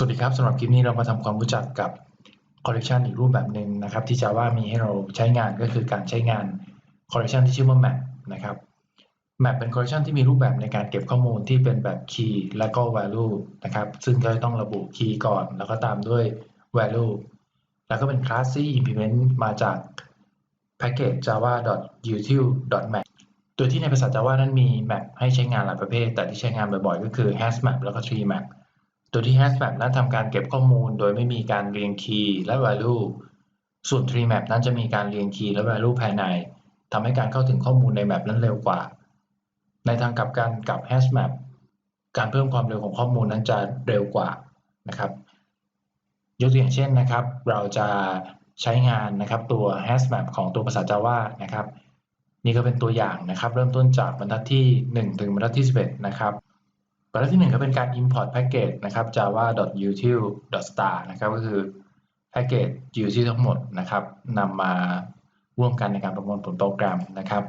สวัสดีครับสำหรับคลิปนี้เรามาทำความรู้จักกับ collection อีกรูปแบบหนึ่งนะครับ ที่ Java มีให้เราใช้งานก็คือการใช้งาน collection ที่ชื่อว่า map นะครับ map เป็น collection ที่มีรูปแบบในการเก็บข้อมูลที่เป็นแบบ key และก็ value นะครับ ซึ่งก็ต้องระบุ key ก่อน แล้วก็ตามด้วย value แล้วก็เป็น class ที่ implement มาจาก package java.util.map โดยที่ในภาษา Java นั้นมี map ให้ใช้งานหลายประเภท แต่ที่ใช้งานบ่อยๆ ก็คือ hash map แล้วก็ tree map โดยที่ hashmap นั้นทำการเก็บข้อมูลโดยไม่มีการเรียงคีย์และ value ส่วน tree map นั้นจะมีการเรียงคีย์และ value ภายในทำให้การเข้าถึงข้อมูลใน map นั้นเร็วกว่า ในทางกลับกันกับ hashmap การเพิ่มความเร็วของข้อมูลนั้นจะเร็วกว่านะครับ ยกตัวอย่างเช่นนะครับ เราจะใช้งานนะครับตัว hashmap ของตัวภาษา Java นะครับ นี่ก็เป็นตัวอย่างนะครับ เริ่มต้นจากบรรทัดที่ 1 ถึงบรรทัดที่ 11 นะครับ บรรทัดที่1ก็เป็นการ import package นะครับ java.util.star นะครับก็คือแพ็กเกจ util ทั้งหมดนะครับนำมาร่วมกันในการประมวลผลโปรแกรมนะครับ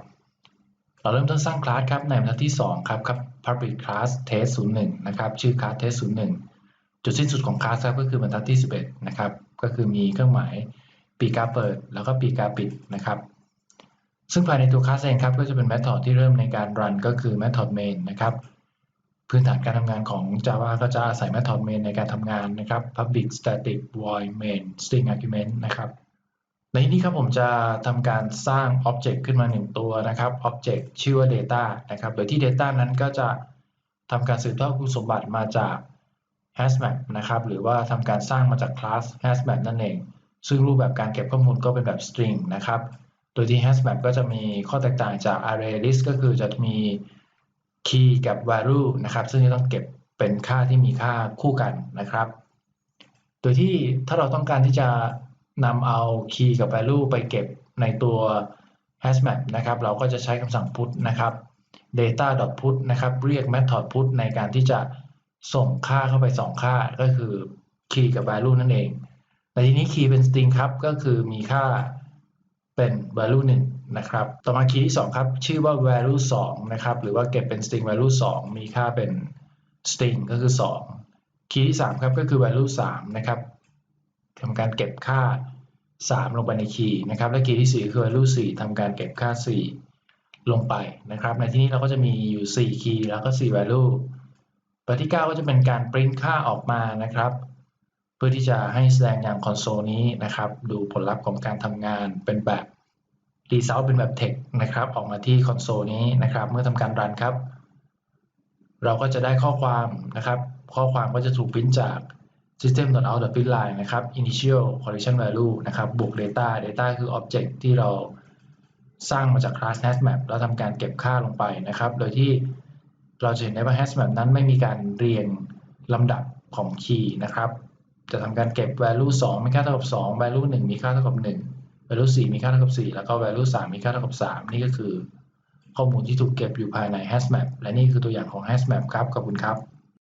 เราเริ่มต้นสร้างคลาสครับในบรรทัดที่ 2 ครับครับ public class test 01 นะครับชื่อคลาส test 01 จุดสิ้นสุดของคลาสครับก็คือบรรทัดที่ 11 นะครับ ก็คือมีเครื่องหมายปีกาเปิด แล้วก็ปีกาปิดนะครับ ซึ่งภายในตัวคลาสเองครับก็จะเป็น method ที่เริ่มในการ run ก็คือ method main นะครับ พื้นฐานการทำงานของ Java ก็จะอาศัย method main ในการทำงานนะครับ public static void main string argument นะครับในนี้ครับผมจะทำการสร้าง object ขึ้นมา 1 ตัวนะครับ object ชื่อว่า data นะครับ โดยที่ data นั้นก็จะทำการสืบทอดคุณสมบัติมาจาก hashmap นะครับ หรือว่าทำการสร้างมาจาก class hashmap นั่นเอง ซึ่งรูปแบบการเก็บข้อมูลก็เป็นแบบ string นะครับ โดยที่ hashmap ก็จะมีข้อแตกต่างจาก array list ก็คือจะมี key กับ value นะครับ ซึ่งจะต้องเก็บเป็นค่าที่มีค่าคู่กันนะครับ โดยที่ถ้าเราต้องการที่จะนำเอา key กับ value ไปเก็บในตัว hashmap นะครับ เราก็จะใช้คำสั่ง put นะครับ data.put นะครับ เรียก method put ในการที่จะส่งค่าเข้าไป 2 ค่าก็คือ key กับ value นั่นเองในที่นี้ key เป็น string ครับ ก็คือมีค่า เป็น value 1นะครับ ต่อมาคีย์ที่ 2 ครับ ชื่อว่า value 2นะครับ หรือว่าเก็บเป็น string value 2 มีค่าเป็น string ก็คือ 2 คีย์ที่ 3 ครับ ก็คือ value 3 นะครับทำการเก็บค่า 3 ลงไปในคีย์นะครับ และคีย์ที่ 4 คือ value 4ทำการเก็บค่า 4 ลงไปนะครับ ในที่นี้เราก็จะมีอยู่ 4 คีย์แล้วก็ 4 value ตัวที่ 9 ก็จะเป็นการ print ค่าออกมานะครับ เพื่อที่จะให้แสดงอย่างคอนโซลนี้นะครับ ดูผลลัพธ์ของการทำงานเป็นแบบ result เป็นแบบ text นะครับ ออกมาที่คอนโซลนี้นะครับ เมื่อทำการรันครับ เราก็จะได้ข้อความนะครับ ข้อความก็จะถูกพิมพ์จาก system.out.println นะครับ initial collection value นะครับ บวก data data คือ object ที่เราสร้างมาจาก class hashmap แล้วทำการเก็บค่าลงไปนะครับ โดยที่เราจะเห็นได้ว่า hashmap นั้นไม่มีการเรียงลำดับของ key นะครับ จะทำการเก็บ value 2 มีค่าเท่ากับ 2 value 1 มีค่าเท่ากับ 1 value 4 มีค่าเท่ากับ 4 แล้วก็ value 3 มีค่าเท่ากับ 3 นี่ก็คือ ข้อมูลที่ถูกเก็บอยู่ภายใน hashmap และนี่คือตัวอย่างของ hashmap ครับ ขอบคุณครับ